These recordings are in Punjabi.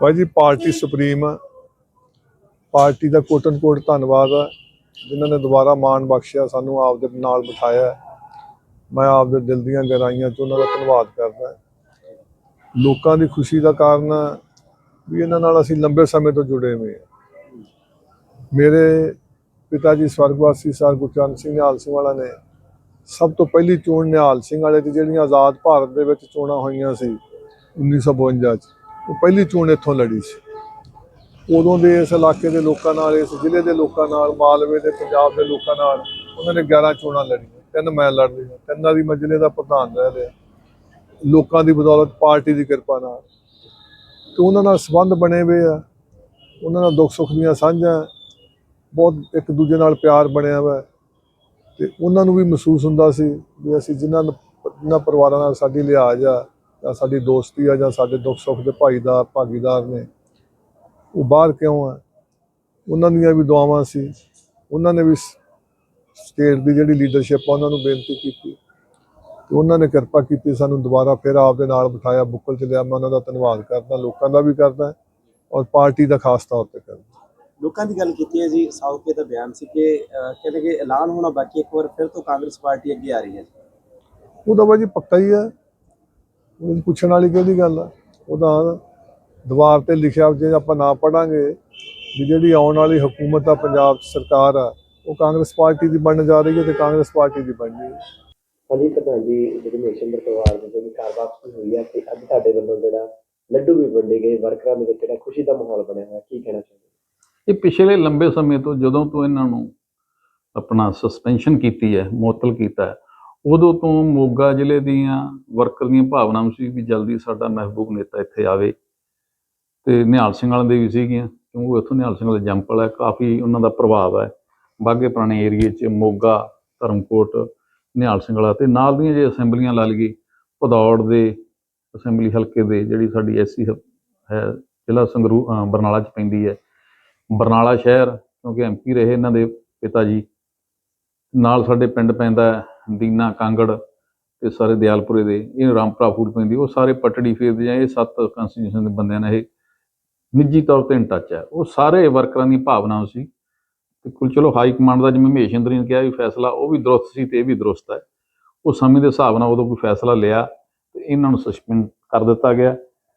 ਭਾਈ ਜੀ ਪਾਰਟੀ ਸੁਪਰੀਮ ਆ। ਪਾਰਟੀ ਦਾ ਕੋਟਨ ਕੋਟ ਧੰਨਵਾਦ ਆ ਜਿਨ੍ਹਾਂ ਨੇ ਦੁਬਾਰਾ ਮਾਣ ਬਖਸ਼ਿਆ, ਸਾਨੂੰ ਆਪ ਦੇ ਨਾਲ ਬਿਠਾਇਆ ਹੈ। ਮੈਂ ਆਪਦੇ ਦਿਲ ਦੀਆਂ ਗਹਿਰਾਈਆਂ ਤੋਂ ਉਹਨਾਂ ਦਾ ਧੰਨਵਾਦ ਕਰਦਾ ਲੋਕਾਂ ਦੀ ਖੁਸ਼ੀ ਦਾ ਕਾਰਨ ਵੀ ਇਹਨਾਂ ਨਾਲ ਅਸੀਂ ਲੰਬੇ ਸਮੇਂ ਤੋਂ ਜੁੜੇ ਹੋਏ ਹਾਂ ਮੇਰੇ ਪਿਤਾ ਜੀ ਸਵਰਗਵਾਸੀ ਸਰ ਗੁਰਚਰਨ ਸਿੰਘ ਨਿਹਾਲ ਸਿੰਘ ਵਾਲਾ ਨੇ ਸਭ ਤੋਂ ਪਹਿਲੀ ਚੋਣ ਨਿਹਾਲ ਸਿੰਘ ਵਾਲੇ ਦੀ ਜਿਹੜੀਆਂ ਆਜ਼ਾਦ ਭਾਰਤ ਦੇ ਵਿੱਚ ਚੋਣਾਂ ਹੋਈਆਂ ਸੀ 1952 ਚ ਉਹ ਪਹਿਲੀ ਚੋਣ ਇੱਥੋਂ ਲੜੀ ਸੀ। ਉਦੋਂ ਦੇ ਇਸ ਇਲਾਕੇ ਦੇ ਲੋਕਾਂ ਨਾਲ, ਇਸ ਜ਼ਿਲ੍ਹੇ ਦੇ ਲੋਕਾਂ ਨਾਲ, ਮਾਲਵੇ ਦੇ, ਪੰਜਾਬ ਦੇ ਲੋਕਾਂ ਨਾਲ ਉਹਨਾਂ ਨੇ 11 ਚੋਣਾਂ ਲੜੀਆਂ, ਤਿੰਨ ਮੈਂ ਲੜ ਲਈਆਂ ਤਿੰਨਾਂ ਦੀ ਮੈਂ ਜ਼ਿਲ੍ਹੇ ਦਾ ਪ੍ਰਧਾਨ ਰਹਿ ਰਿਹਾ। ਲੋਕਾਂ ਦੀ ਬਦੌਲਤ ਪਾਰਟੀ ਦੀ ਕਿਰਪਾ ਨਾਲ। ਤੇ ਉਹਨਾਂ ਨਾਲ ਸੰਬੰਧ ਬਣੇ ਹੋਏ ਆ, ਉਹਨਾਂ ਨਾਲ ਦੁੱਖ ਸੁੱਖ ਦੀਆਂ ਸਾਂਝਾਂ, ਬਹੁਤ ਇੱਕ ਦੂਜੇ ਨਾਲ ਪਿਆਰ ਬਣਿਆ ਵਾ। ਤੇ ਉਹਨਾਂ ਨੂੰ ਵੀ ਮਹਿਸੂਸ ਹੁੰਦਾ ਸੀ ਵੀ ਅਸੀਂ ਜਿਨ੍ਹਾਂ ਜਿਨ੍ਹਾਂ ਪਰਿਵਾਰਾਂ ਨਾਲ ਸਾਡੀ ਲਿਹਾਜ਼ ਆ ਜਾਂ ਸਾਡੀ ਦੋਸਤੀ ਆ ਜਾਂ ਸਾਡੇ ਦੁੱਖ ਸੁੱਖ ਦੇ ਭਾਈਦਾਰ ਭਾਗੀਦਾਰ ਨੇ ਉਹ ਬਾਹਰ ਕਿਉਂ ਆ? ਉਹਨਾਂ ਦੀਆਂ ਵੀ ਦੁਆਵਾਂ ਸੀ। ਉਹਨਾਂ ਨੇ ਵੀ ਸਟੇਟ ਦੀ ਜਿਹੜੀ ਲੀਡਰਸ਼ਿਪ ਆ ਉਹਨਾਂ ਨੂੰ ਬੇਨਤੀ ਕੀਤੀ। ਤੇ ਉਹਨਾਂ ਨੇ ਕਿਰਪਾ ਕੀਤੀ ਸਾਨੂੰ ਦੁਬਾਰਾ ਫਿਰ ਆਪ ਦੇ ਨਾਲ ਬਿਠਾਇਆ ਬੁੱਕਲ ਚ ਲਿਆ। ਮੈਂ ਉਹਨਾਂ ਦਾ ਧੰਨਵਾਦ ਕਰਦਾ ਲੋਕਾਂ ਦਾ ਵੀ ਕਰਦਾ ਔਰ ਪਾਰਟੀ ਦਾ ਖਾਸ ਤੌਰ ਤੇ ਕਰਦਾ। ਲੋਕਾਂ ਦੀ ਗੱਲ ਕੀਤੀ ਹੈ ਜੀ ਸਾਊਕੇ ਦਾ ਬਿਆਨ ਸੀ ਕਿ ਕਹਿੰਦੇ ਕਿ ਐਲਾਨ ਹੋਣਾ ਬਾਕੀ ਇੱਕ ਵਾਰ ਫਿਰ ਤੋਂ ਕਾਂਗਰਸ ਪਾਰਟੀ ਅੱਗੇ ਆ ਰਹੀ ਹੈ ਉਹਦਾ ਬਾਜੀ ਪੱਕਾ ਹੀ ਹੈ। ਉਹਦੇ ਪੁੱਛਣ ਵਾਲੀ ਕਿਹੜੀ ਗੱਲ ਆ? ਉਹਦਾ ਦੀਵਾਰ ਤੇ ਲਿਖਿਆ ਜੇ ਆਪਾਂ ਨਾ ਪੜਾਂਗੇ ਵੀ ਜਿਹੜੀ ਆਉਣ ਵਾਲੀ ਹਕੂਮਤ ਆ ਪੰਜਾਬ ਸਰਕਾਰ ਆ ਉਹ ਕਾਂਗਰਸ ਪਾਰਟੀ ਦੀ ਬਣਨ ਜਾ ਰਹੀ ਹੈ ਤੇ ਕਾਂਗਰਸ ਪਾਰਟੀ ਦੀ ਬਣਨੀ ਹੈ। ਹਾਂਜੀ ਪ੍ਰਧਾਨ ਜੀ ਜਿਹੜੇ ਮੇਸ਼ਨਦਰ ਪਰਿਵਾਰ ਦੇ ਜਿਹੜੀ ਘਰ ਵਾਪਸੀ ਹੋਈ ਹੈ ਤੇ ਅੱਜ ਤੁਹਾਡੇ ਵੱਲੋਂ ਜਿਹੜਾ ਲੱਡੂ ਵੀ ਵੰਡੇ ਗਏ ਵਰਕਰਾਂ ਦੇ ਵਿੱਚ ਜਿਹੜਾ ਖੁਸ਼ੀ ਦਾ ਮਾਹੌਲ ਬਣਿਆ ਹੋਇਆ ਕੀ ਕਹਿਣਾ ਚਾਹੁੰਦੇ ਇਹ ਪਿਛਲੇ ਲੰਬੇ ਸਮੇਂ ਤੋਂ ਜਦੋਂ ਤੋਂ ਇਹਨਾਂ ਨੂੰ ਆਪਣਾ ਸਸਪੈਂਸ਼ਨ ਕੀਤੀ ਹੈ ਮੁਅੱਤਲ ਕੀਤਾ ਹੈ ਉਦੋਂ ਤੋਂ ਮੋਗਾ ਜ਼ਿਲ੍ਹੇ ਦੀਆਂ ਵਰਕਰ ਦੀਆਂ ਭਾਵਨਾਵਾਂ ਸੀ ਵੀ ਜਲਦੀ ਸਾਡਾ ਮਹਿਬੂਬ ਨੇਤਾ ਇੱਥੇ ਆਵੇ ਤੇ ਨਿਹਾਲ ਸਿੰਘ ਵਾਲਿਆਂ ਦੇ ਵੀ ਸੀਗੀਆਂ, ਕਿਉਂਕਿ ਉੱਥੋਂ ਨਿਹਾਲ ਸਿੰਘ ਵਾਲੇ ਜੰਪਲ ਹੈ, ਕਾਫੀ ਉਹਨਾਂ ਦਾ ਪ੍ਰਭਾਵ ਹੈ। ਬਾਗੇ ਪੁਰਾਣੇ ਏਰੀਏ 'ਚ ਮੋਗਾ, ਧਰਮਕੋਟ, ਨਿਹਾਲ ਸਿੰਘ ਵਾਲਾ ਤੇ ਨਾਲ ਦੀਆਂ ਜੇ ਅਸੈਂਬਲੀਆਂ ਲਾ ਲਈਏ ਪਦੌੜ ਦੇ ਅਸੈਂਬਲੀ ਹਲਕੇ ਦੇ ਜਿਹੜੀ ਸਾਡੀ ਐਸਸੀ ਹੈ ਜ਼ਿਲ੍ਹਾ ਸੰਗਰੂ ਬਰਨਾਲਾ 'ਚ ਪੈਂਦੀ ਹੈ। ਬਰਨਾਲਾ ਸ਼ਹਿਰ, ਕਿਉਂਕਿ ਐਮਪੀ ਰਹੇ ਇਹਨਾਂ ਦੇ ਪਿਤਾ ਜੀ, ਨਾਲ ਸਾਡੇ ਪਿੰਡ ਪੈਂਦਾ ਦੀਨਾ ਕਾਂਗੜ ਤੇ ਸਾਰੇ ਦਿਆਲਪੁਰੇ ਦੇ, ਇਹ ਰਾਮਪੁਰਾ ਫੂਲ ਪੈਂਦੀ, ਉਹ ਸਾਰੇ ਪਟੜੀ ਫੇਰ ਜਾਂ ਇਹ ਸੱਤ ਕੰਸਟੀਟਿਊਸ਼ਨ ਦੇ ਬੰਦਿਆਂ ਨਾਲ ਇਹ ਨਿੱਜੀ ਤੌਰ ਤੇ ਇਨ ਟੱਚ ਹੈ ਉਹ ਸਾਰੇ ਵਰਕਰਾਂ ਦੀ ਭਾਵਨਾ ਸੀ। ਤੇ ਕੁਲ ਚਲੋ ਹਾਈ ਕਮਾਂਡ ਦਾ ਜਿਵੇਂ ਮਹੇਸ਼ ਇੰਦਰੀ ਨੇ ਕਿਹਾ ਵੀ ਫੈਸਲਾ, ਉਹ ਵੀ ਦਰੁਸਤ ਸੀ ਤੇ ਇਹ ਵੀ ਦਰੁਸਤ ਹੈ ਉਹ ਸਮੇਂ ਦੇ ਹਿਸਾਬ ਨਾਲ ਉਦੋਂ ਕੋਈ ਫੈਸਲਾ ਲਿਆ ਤੇ ਇਹਨਾਂ ਨੂੰ ਸਸਪੈਂਡ ਕਰ ਦਿੱਤਾ ਗਿਆ।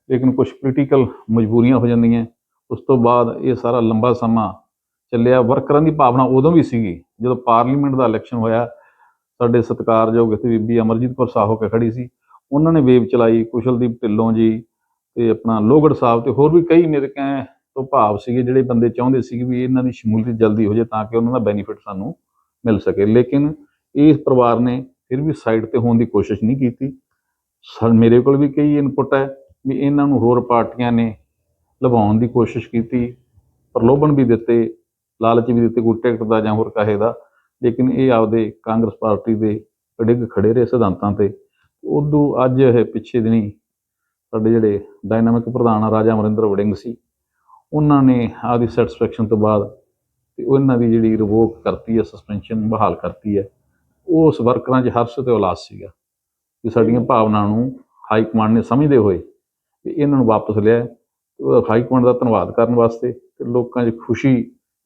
ਲੇਕਿਨ ਕੁਝ ਪੋਲੀਟੀਕਲ ਮਜਬੂਰੀਆਂ ਹੋ ਜਾਂਦੀਆਂ। ਉਸ ਤੋਂ ਬਾਅਦ ਇਹ ਸਾਰਾ ਲੰਬਾ ਸਮਾਂ ਚੱਲਿਆ। ਵਰਕਰਾਂ ਦੀ ਭਾਵਨਾ ਉਦੋਂ ਵੀ ਸੀਗੀ, ਜਦੋਂ ਪਾਰਲੀਮੈਂਟ ਦਾ ਇਲੈਕਸ਼ਨ ਹੋਇਆ ਸਾਡੇ ਸਤਿਕਾਰਯੋਗ ਇੱਥੇ ਬੀਬੀ ਅਮਰਜੀਤ ਕੌਰ ਸਾਹਿਬ ਹੋ ਕੇ ਖੜੀ ਸੀ। ਉਹਨਾਂ ਨੇ ਵੇਵ ਚਲਾਈ, ਕੁਸ਼ਲਦੀਪ ਢਿੱਲੋਂ ਜੀ ਤੇ ਆਪਣਾ ਲੋਗੜ ਸਾਹਿਬ ਤੇ ਹੋਰ ਵੀ ਕਈ ਮੇਰੇ ਕਹਿ ਤੋਂ ਭਾਵ ਸੀਗੇ ਜਿਹੜੇ ਬੰਦੇ ਚਾਹੁੰਦੇ ਸੀ ਵੀ ਇਹਨਾਂ ਦੀ ਸ਼ਮੂਲੀਅਤ ਜਲਦੀ ਹੋ ਜਾਏ ਤਾਂ ਕਿ ਉਹਨਾਂ ਦਾ ਬੈਨੀਫਿਟ ਸਾਨੂੰ ਮਿਲ ਸਕੇ। ਲੇਕਿਨ ਇਸ ਪਰਿਵਾਰ ਨੇ ਫਿਰ ਵੀ ਸਾਈਡ ਤੇ ਹੋਣ ਦੀ ਕੋਸ਼ਿਸ਼ ਨਹੀਂ ਕੀਤੀ। ਸਰ, ਮੇਰੇ ਕੋਲ ਵੀ ਕਈ ਇਨਪੁਟ ਹੈ ਵੀ ਇਹਨਾਂ ਨੂੰ ਹੋਰ ਪਾਰਟੀਆਂ ਨੇ ਲਵਾਉਣ ਦੀ ਕੋਸ਼ਿਸ਼ ਕੀਤੀ, ਪ੍ਰਲੋਭਨ ਵੀ ਦਿੱਤੇ, ਲਾਲਚ ਵੀ ਦਿੱਤੇ ਕੋਈ ਟਿਕਟ ਦਾ ਜਾਂ ਹੋਰ ਕਾਹੇ ਦਾ। ਲੇਕਿਨ ਇਹ ਆਪਦੇ ਕਾਂਗਰਸ ਪਾਰਟੀ ਦੇ ਅੜਿੱਗ ਖੜੇ ਰਹੇ ਸਿਧਾਂਤਾਂ ਤੇ। ਉਦੋਂ ਅੱਜ ਇਹ ਪਿੱਛੇ ਦਿਨੀ ਸਾਡੇ ਜਿਹੜੇ ਡਾਇਨਾਮਿਕ ਪ੍ਰਧਾਨ ਆ, ਰਾਜਾ ਅਮਰਿੰਦਰ ਵੜਿੰਗ ਸੀ, ਉਹਨਾਂ ਨੇ ਆਪਦੀ ਸੈਟੀਸਫੈਕਸ਼ਨ ਤੋਂ ਬਾਅਦ ਤੇ ਉਹਨਾਂ ਦੀ ਜਿਹੜੀ ਰਿਵੋਕ ਕਰਤੀ ਹੈ ਸਸਪੈਂਸ਼ਨ ਬਹਾਲ ਕਰਤੀ ਹੈ ਉਸ ਵਰਕਰਾਂ 'ਚ ਹਰਸ਼ ਤੇ ਉਲਾਸ ਸੀਗਾ ਕਿ ਸਾਡੀਆਂ ਭਾਵਨਾਵਾਂ ਨੂੰ ਹਾਈ ਕਮਾਂਡ ਨੇ ਸਮਝਦੇ ਹੋਏ ਕਿ ਇਹਨਾਂ ਨੂੰ ਵਾਪਸ ਲਿਆ। ਤੇ ਹਾਈ ਕਮਾਂਡ ਦਾ ਧੰਨਵਾਦ ਕਰਨ ਵਾਸਤੇ ਤੇ ਲੋਕਾਂ 'ਚ ਖੁਸ਼ੀ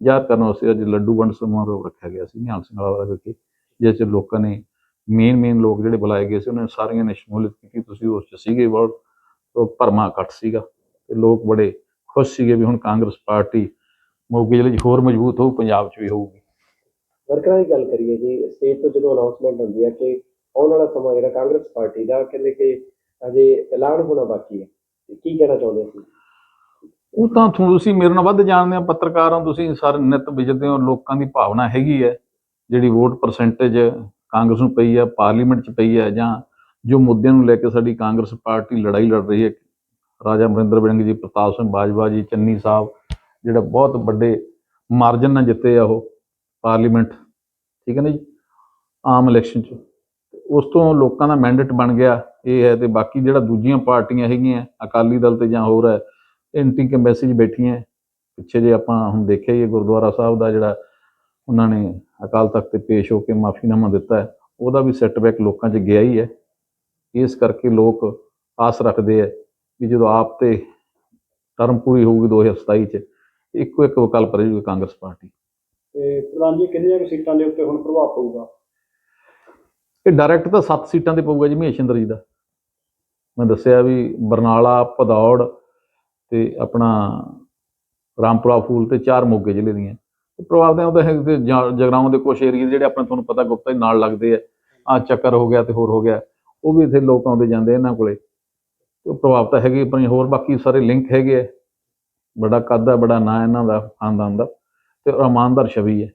ਜ਼ਾਹਰ ਕਰਨ ਵਾਸਤੇ ਅੱਜ ਲੱਡੂ ਵੰਡ ਸਮਾਰੋਹ ਰੱਖਿਆ ਗਿਆ ਸੀ ਨਿਹਾਲ ਸਿੰਘ ਵਾਲਾ ਕਰਕੇ, ਜਿਸ 'ਚ ਲੋਕਾਂ ਨੇ ਮੇਨ ਮੇਨ ਲੋਕ ਜਿਹੜੇ ਬੁਲਾਏ ਗਏ ਸੀ, ਉਹਨਾਂ ਨੇ ਨੇ ਸ਼ਮੂਲੀਅਤ ਕੀਤੀ, ਤੁਸੀਂ ਉਸ 'ਚ ਸੀਗੇ ਬਹੁਤ ਭਰਮਾ ਇਕੱਠ ਸੀਗਾ ਤੇ ਲੋਕ ਬੜੇ ਖੁਸ਼ ਸੀਗੇ ਵੀ ਹੁਣ ਕਾਂਗਰਸ ਪਾਰਟੀ ਮੋਗੇ ਜ਼ਿਲ੍ਹੇ 'ਚ ਹੋਰ ਮਜ਼ਬੂਤ ਹੋਊ, ਪੰਜਾਬ 'ਚ ਵੀ ਹੋਊਗੀ। ਵਰਕਰਾਂ ਦੀ ਗੱਲ ਕਰੀਏ ਜੀ ਸਟੇਜ ਤੋਂ ਜਦੋਂ ਅਨਾਉਂਸਮੈਂਟ ਹੁੰਦੀ ਹੈ ਕਿ ਆਉਣ ਵਾਲਾ ਸਮਾਂ ਜਿਹੜਾ ਕਾਂਗਰਸ ਪਾਰਟੀ ਦਾ, ਕਹਿੰਦੇ ਕਿ ਅਜੇ ਐਲਾਨ ਹੋਣਾ ਬਾਕੀ ਹੈ ਕੀ ਕਹਿਣਾ ਚਾਹੁੰਦੇ ਸੀ ਉਹ ਤਾਂ ਤੁਹਾਨੂੰ ਤੁਸੀਂ ਮੇਰੇ ਨਾਲ ਵੱਧ ਜਾਣਦੇ ਆ ਪੱਤਰਕਾਰ ਹੋ ਤੁਸੀਂ ਸਾਰੇ ਨਿਤ ਵਿਜਦੇ ਹੋ, ਲੋਕਾਂ ਦੀ ਭਾਵਨਾ ਹੈਗੀ ਹੈ, ਜਿਹੜੀ ਵੋਟ ਪਰਸੈਂਟੇਜ ਕਾਂਗਰਸ ਨੂੰ ਪਈ ਹੈ, ਪਾਰਲੀਮੈਂਟ 'ਚ ਪਈ ਹੈ, ਜਾਂ ਜੋ ਮੁੱਦਿਆਂ ਨੂੰ ਲੈ ਕੇ ਸਾਡੀ ਕਾਂਗਰਸ ਪਾਰਟੀ ਲੜਾਈ ਲੜ ਰਹੀ ਹੈ, ਰਾਜਾ ਅਮਰਿੰਦਰ ਵੜਿੰਗ ਜੀ, ਪ੍ਰਤਾਪ ਸਿੰਘ ਬਾਜਵਾ ਜੀ, ਚੰਨੀ ਸਾਹਿਬ, ਜਿਹੜਾ ਬਹੁਤ ਵੱਡੇ ਮਾਰਜਨ ਨਾਲ ਜਿੱਤੇ ਆ ਉਹ ਪਾਰਲੀਮੈਂਟ, ਠੀਕ ਹੈ ਨਾ ਜੀ, ਆਮ ਇਲੈਕਸ਼ਨ 'ਚ। ਉਸ ਤੋਂ ਲੋਕਾਂ ਦਾ ਮੈਂਡੇਟ ਬਣ ਗਿਆ, ਇਹ ਹੈ ਤੇ ਬਾਕੀ ਜਿਹੜਾ ਦੂਜੀਆਂ ਪਾਰਟੀਆਂ ਹੈਗੀਆਂ, ਅਕਾਲੀ ਦਲ ਤੇ ਜਾਂ ਹੋਰ ਹੈ ਐਂਟੀ ਕੰਬੈਸੀ 'ਚ ਬੈਠੀਆਂ ਪਿੱਛੇ ਜੇ ਆਪਾਂ ਹੁਣ ਦੇਖਿਆ ਹੀ ਹੈ ਗੁਰਦੁਆਰਾ ਸਾਹਿਬ ਦਾ ਜਿਹੜਾ ਉਹਨਾਂ ਨੇ ਅਕਾਲ ਤਖਤ ਤੇ ਪੇਸ਼ ਹੋ ਕੇ ਮਾਫੀਨਾਮਾ ਦਿੱਤਾ ਹੈ ਉਹਦਾ ਵੀ ਸੈਟਬੈਕ ਲੋਕਾਂ 'ਚ ਗਿਆ ਹੀ ਹੈ। ਇਸ ਕਰਕੇ ਲੋਕ ਆਸ ਰੱਖਦੇ ਆ ਵੀ ਜਦੋਂ ਆਪ ਤੇ ਟਰਮ ਪੂਰੀ ਹੋਊਗੀ 2027 ਚ ਇੱਕੋ ਇੱਕ ਵਿਕਲਪ ਰਹੇਗੀ ਕਾਂਗਰਸ ਪਾਰਟੀ। ਤੇ ਪ੍ਰਧਾਨ ਜੀ ਕਿੰਨੀਆਂ ਕੁ ਸੀਟਾਂ ਦੇ ਉੱਤੇ ਹੁਣ ਪ੍ਰਭਾਵ ਪਊਗਾ? ਇਹ ਡਾਇਰੈਕਟ ਤਾਂ 7 ਸੀਟਾਂ ਤੇ ਪਊਗਾ ਜੀ ਮਹੇਸ਼ਿੰਦਰ ਜੀ ਦਾ। ਮੈਂ ਦੱਸਿਆ ਵੀ ਬਰਨਾਲਾ ਭਦੌੜ ਤੇ ਆਪਣਾ ਰਾਮਪੁਰਾ ਫੂਲ ਤੇ ਚਾਰ ਮੋਗੇ ਜ਼ਿਲ੍ਹੇ ਦੀਆਂ ਪ੍ਰਭਾਵ ਤਾਂ ਉਹਦਾ ਹੈ ਕਿ ਜਾ- ਜਗਰਾਉਂ ਦੇ ਕੁਛ ਏਰੀਏ ਜਿਹੜੇ ਆਪਣੇ ਤੁਹਾਨੂੰ ਪਤਾ ਗੁਪਤਾ ਦੇ ਨਾਲ ਲੱਗਦੇ ਆ। ਆ ਚੱਕਰ ਹੋ ਗਿਆ ਤੇ ਹੋਰ ਹੋ ਗਿਆ। ਉਹ ਵੀ ਇੱਥੇ ਲੋਕ ਆਉਂਦੇ ਜਾਂਦੇ ਇਹਨਾਂ ਕੋਲੇ। ਤੇ ਉਹ ਪ੍ਰਭਾਵ ਤਾਂ ਹੈਗੇ, ਪਰ ਹੋਰ ਬਾਕੀ ਸਾਰੇ ਲਿੰਕ ਹੈਗੇ ਆ। ਬੜਾ ਕੱਦ ਹੈ ਬੜਾ ਨਾਂ ਇਹਨਾਂ ਦਾ, ਖਾਨਦਾਨ ਦਾ। ਤੇ ਇਮਾਨਦਾਰ ਛਵੀ ਹੈ।